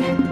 Thank you.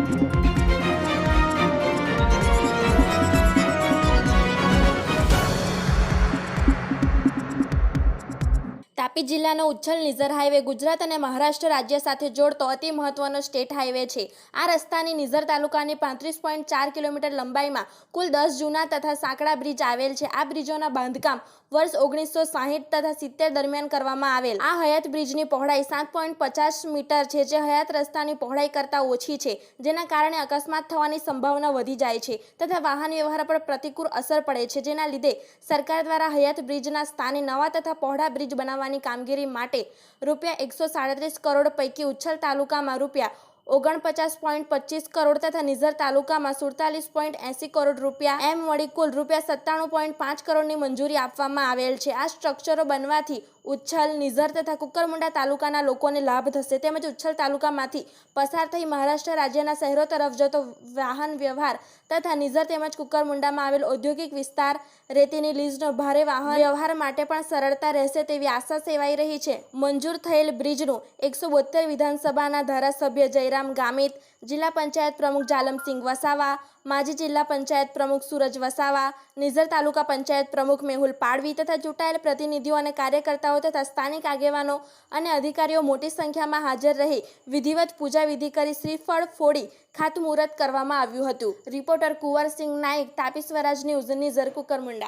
Tapi જિલ્લાનો Uchchhal Nizar highway Gujarat અને મહારાષ્ટ્ર રાજ્ય સાથે જોડતો અતિ મહત્વનો સ્ટેટ હાઈવે છે. આ રસ્તાની નિઝર તાલુકાની પાંત્રીસ પોઈન્ટ ચાર કિલોમીટર લંબાઈમાં કુલ દસ જૂના તથા સાંકડા બ્રિજ આવેલ છે. આ બ્રિજોના બાંધકામ વર્ષ ઓગણીસો સાહીઠ તથા સિત્તેર દરમિયાન કરવામાં આવેલ. આ હયાત બ્રિજની પહોળાઈ સાત પોઈન્ટ પચાસ મીટર છે, જે હયાત રસ્તાની પહોળાઈ કરતાં ઓછી છે, જેના કારણે અકસ્માત થવાની સંભાવના વધી જાય છે તથા વાહન વ્યવહાર પર પ્રતિકૂળ અસર પડે છે. જેના લીધે સરકાર દ્વારા હયાત બ્રિજના સ્થાને નવા તથા પહોળા બ્રિજ બનાવવાની કામગીરી માટે રૂપિયા એકસો સાડત્રીસ કરોડ પૈકી ઉચ્છલ તાલુકામાં રૂપિયા ઓગણપચાસ પોઈન્ટ પચીસ કરોડ તથા નિઝર તાલુકામાં સુડતાલીસ પોઈન્ટ એંસી કરોડ રૂપિયા એમ મળી કુલ રૂપિયા સત્તાણું પોઈન્ટ પાંચ કરોડની મંજૂરી આપવામાં આવેલ છે. આ સ્ટ્રક્ચરો બનવાથી ઉચ્છલ, નિઝર તથા કુકરમુંડા તાલુકાના લોકોને લાભ થશે. તેમજ ઉચ્છલ તાલુકામાંથી પસાર થઈ મહારાષ્ટ્ર રાજ્યના શહેરો તરફ જતો વાહન વ્યવહાર તથા નિઝર તેમજ કુકરમુંડામાં આવેલ ઔદ્યોગિક વિસ્તાર રેતીની લીઝનો ભારે વાહન વ્યવહાર માટે પણ સરળતા રહેશે તેવી આશા સેવાઈ રહી છે. મંજૂર થયેલ બ્રિજનું એકસો બોતેર વિધાનસભાના ધારાસભ્ય જયરામ ગામિત, જિલ્લા પંચાયત પ્રમુખ જાલમસિંહ વસાવા, માજી જિલ્લા પંચાયત પ્રમુખ સુરજ વસાવા, નિઝર તાલુકા પંચાયત પ્રમુખ મેહુલ પાડવી તથા ચૂંટાયેલ પ્રતિનિધિઓ અને કાર્યકર્તાઓ તથા સ્થાનિક આગેવાનો અને અધિકારીઓ મોટી સંખ્યામાં હાજર રહી વિધિવત પૂજા વિધિ કરી શ્રીફળ ફોડી ખાતમુહૂર્ત કરવામાં આવ્યું હતું. Reporter Kunwarsinh Nayak, Tapi Swaraj news, Nizar Kukarmunda.